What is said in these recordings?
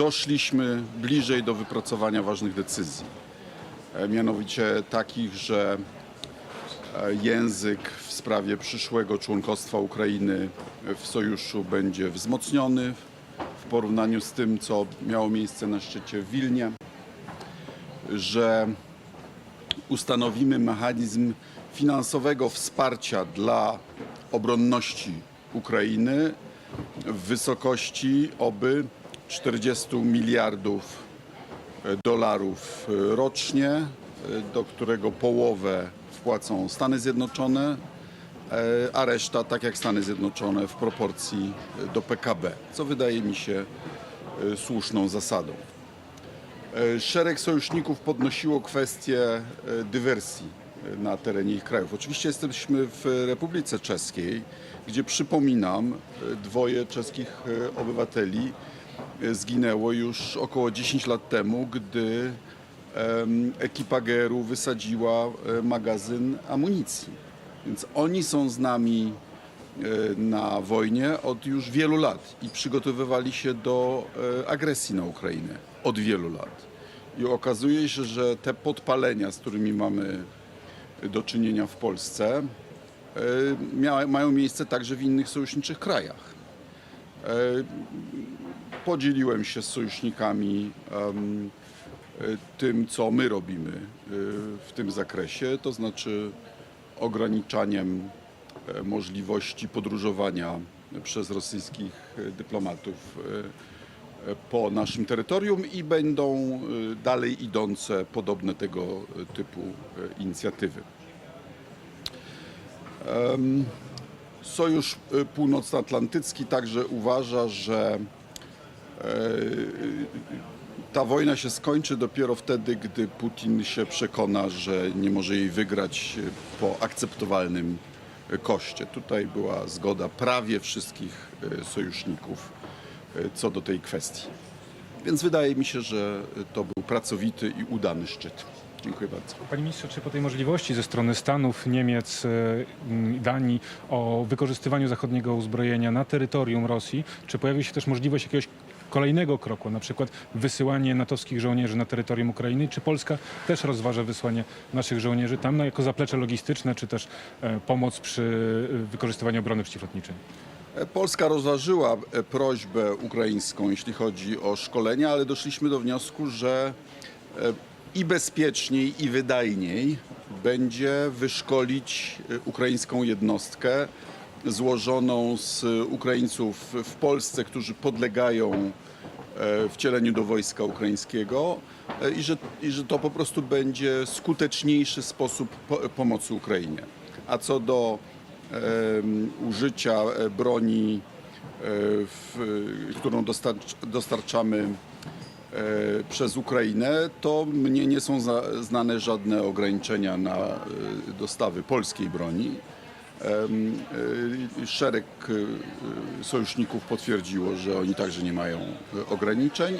doszliśmy bliżej do wypracowania ważnych decyzji. E, Mianowicie takich, że e, język w sprawie przyszłego członkostwa Ukrainy w sojuszu będzie wzmocniony w porównaniu z tym, co miało miejsce na szczycie w Wilnie, że ustanowimy mechanizm finansowego wsparcia dla obronności Ukrainy w wysokości oby 40 miliardów dolarów rocznie, do którego połowę wpłacą Stany Zjednoczone, e, a reszta, tak jak Stany Zjednoczone, w proporcji do PKB, co wydaje mi się e, słuszną zasadą. E, Szereg sojuszników podnosiło kwestię e, dywersji e, na terenie ich krajów. Oczywiście jesteśmy w Republice Czeskiej, gdzie przypominam, e, dwoje czeskich e, obywateli e, zginęło już około 10 lat temu, gdy ekipa GRU wysadziła e, magazyn amunicji. Więc oni są z nami e, na wojnie od już wielu lat i przygotowywali się do e, agresji na Ukrainę od wielu lat. I okazuje się, że te podpalenia, z którymi mamy do czynienia w Polsce, mają miejsce także w innych sojuszniczych krajach. Podzieliłem się z sojusznikami e, tym, co my robimy e, w tym zakresie, to znaczy ograniczaniem e, możliwości podróżowania przez rosyjskich dyplomatów po naszym terytorium i będą dalej idące podobne tego typu inicjatywy. Sojusz Północnoatlantycki także uważa, że ta wojna się skończy dopiero wtedy, gdy Putin się przekona, że nie może jej wygrać e, po akceptowalnym e, koszcie. Tutaj była zgoda prawie wszystkich e, sojuszników e, co do tej kwestii. Więc wydaje mi się, że to był pracowity i udany szczyt. Dziękuję bardzo. Panie ministrze, czy po tej możliwości ze strony Stanów, Niemiec, e, Danii o wykorzystywaniu zachodniego uzbrojenia na terytorium Rosji, czy pojawi się też możliwość jakiegoś kolejnego kroku, na przykład wysyłanie natowskich żołnierzy na terytorium Ukrainy? Czy Polska też rozważa wysłanie naszych żołnierzy tam no, jako zaplecze logistyczne, czy też e, pomoc przy e, wykorzystywaniu obrony przeciwlotniczej? Polska rozważyła e, prośbę ukraińską, jeśli chodzi o szkolenia, ale doszliśmy do wniosku, że e, i bezpieczniej, i wydajniej będzie wyszkolić e, ukraińską jednostkę złożoną z Ukraińców w Polsce, którzy podlegają e, wcieleniu do wojska ukraińskiego e, i że, i że to po prostu będzie skuteczniejszy sposób po, pomocy Ukrainie. A co do użycia e, broni, w, którą dostarcz, dostarczamy przez Ukrainę, to mnie nie są znane żadne ograniczenia na dostawy polskiej broni. E, Szereg e, sojuszników potwierdziło, że oni także nie mają e, ograniczeń,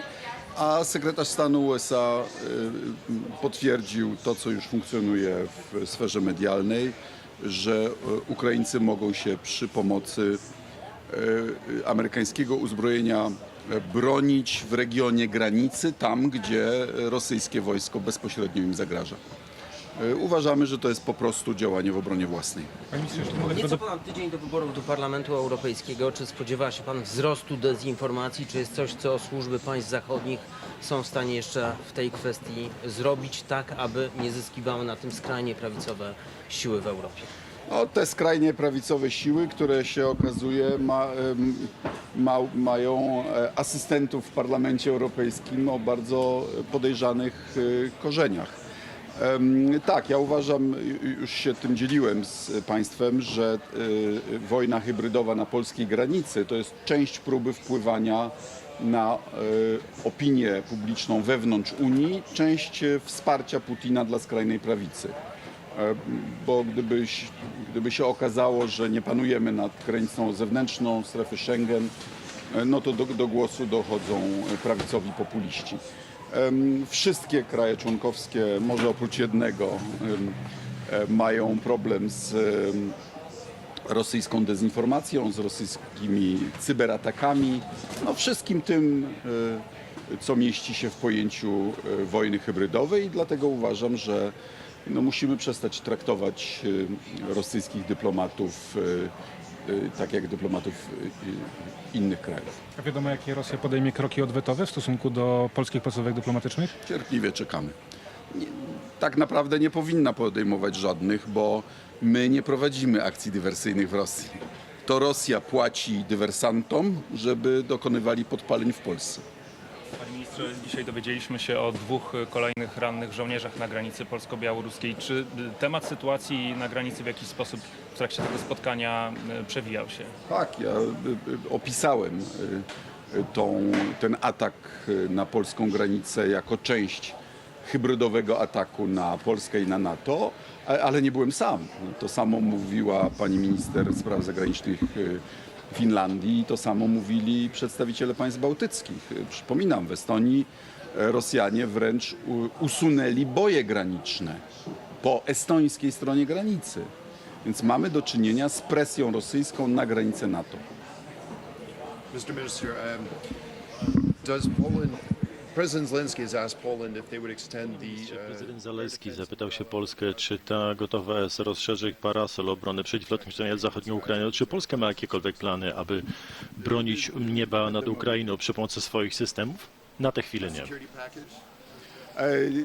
a sekretarz stanu USA e, potwierdził to, co już funkcjonuje w sferze medialnej, że e, Ukraińcy mogą się przy pomocy e, amerykańskiego uzbrojenia e, bronić w regionie granicy, tam gdzie rosyjskie wojsko bezpośrednio im zagraża. E, Uważamy, że to jest po prostu działanie w obronie własnej. Panie ministrze, jeśli mogę tylko Nieco do... ponad tydzień do wyborów do Parlamentu Europejskiego. Czy spodziewa się Pan wzrostu dezinformacji? Czy jest coś, co służby państw zachodnich są w stanie jeszcze w tej kwestii zrobić, tak aby nie zyskiwały na tym skrajnie prawicowe siły w Europie? No, te skrajnie prawicowe siły, które się okazuje ma, ma, mają e, asystentów w Parlamencie Europejskim o bardzo podejrzanych e, korzeniach. Tak, ja uważam, ju- już się tym dzieliłem z Państwem, że e, wojna hybrydowa na polskiej granicy to jest część próby wpływania na e, opinię publiczną wewnątrz Unii, część wsparcia Putina dla skrajnej prawicy. Bo gdybyś, gdyby się okazało, że nie panujemy nad granicą zewnętrzną strefy Schengen, no to do, do głosu dochodzą prawicowi populiści. Wszystkie kraje członkowskie, może oprócz jednego, e, mają problem z rosyjską dezinformacją, z rosyjskimi cyberatakami, no wszystkim tym, co mieści się w pojęciu e, wojny hybrydowej. Dlatego uważam, że no, musimy przestać traktować e, rosyjskich dyplomatów e, e, tak jak dyplomatów e, innych krajów. A wiadomo, jakie Rosja podejmie kroki odwetowe w stosunku do polskich placówek dyplomatycznych? Cierpliwie czekamy. Nie, tak naprawdę nie powinna podejmować żadnych, bo my nie prowadzimy akcji dywersyjnych w Rosji. To Rosja płaci dywersantom, żeby dokonywali podpaleń w Polsce. Ministrze, dzisiaj dowiedzieliśmy się o dwóch y, kolejnych rannych żołnierzach na granicy polsko-białoruskiej. Czy y, temat sytuacji na granicy w jakiś sposób w trakcie tego spotkania y, przewijał się? Tak, ja opisałem tą, ten atak na polską granicę jako część hybrydowego ataku na Polskę i na NATO, ale nie byłem sam. To samo mówiła pani minister spraw zagranicznych Finlandii, to samo mówili przedstawiciele państw bałtyckich. Przypominam, w Estonii e, Rosjanie wręcz usunęli boje graniczne po estońskiej stronie granicy. Więc mamy do czynienia z presją rosyjską na granicę NATO. Mr. Minister, um, does Poland, President Zelensky has asked Poland if they would extend the. Prezydent Zaleski zapytał się Polskę, czy ta gotowa jest rozszerzyć parasol obrony przeciwlotniczej nad zachodnią Ukrainą. Czy Polska ma jakiekolwiek plany, aby bronić nieba nad Ukrainą przy pomocy swoich systemów? Na tę chwilę nie. E,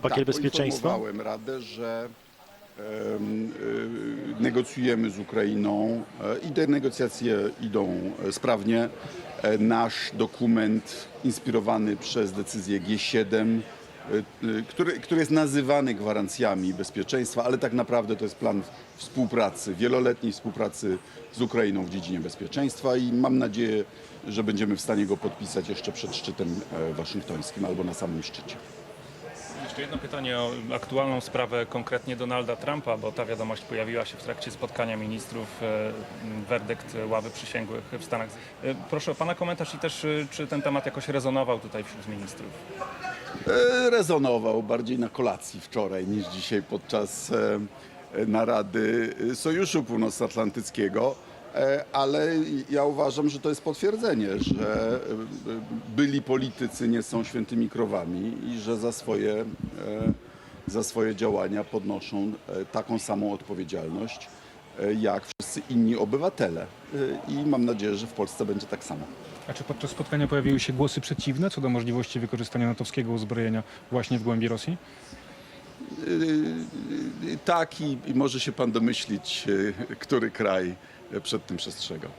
Pakiet tak, bezpieczeństwa? poinformowałem Radę, że e, negocjujemy z Ukrainą e, i te negocjacje idą e, sprawnie. E, Nasz dokument inspirowany przez decyzję G7, e, e, który, który jest nazywany gwarancjami bezpieczeństwa, ale tak naprawdę to jest plan współpracy, wieloletniej współpracy z Ukrainą w dziedzinie bezpieczeństwa i mam nadzieję, że będziemy w stanie go podpisać jeszcze przed szczytem waszyngtońskim albo na samym szczycie. Jeszcze jedno pytanie o aktualną sprawę, konkretnie Donalda Trumpa, bo ta wiadomość pojawiła się w trakcie spotkania ministrów, e, werdykt ławy przysięgłych w Stanach. E, Proszę o Pana komentarz i też, e, czy ten temat jakoś rezonował tutaj wśród ministrów? Rezonował bardziej na kolacji wczoraj niż dzisiaj podczas narady Sojuszu Północnoatlantyckiego. E, Ale ja uważam, że to jest potwierdzenie, że e, byli politycy nie są świętymi krowami i że za swoje, e, za swoje działania podnoszą taką samą odpowiedzialność jak wszyscy inni obywatele. I mam nadzieję, że w Polsce będzie tak samo. A czy podczas spotkania pojawiły się głosy przeciwne co do możliwości wykorzystania natowskiego uzbrojenia właśnie w głębi Rosji? Tak i, może się pan domyślić, który kraj przed tym przestrzegał.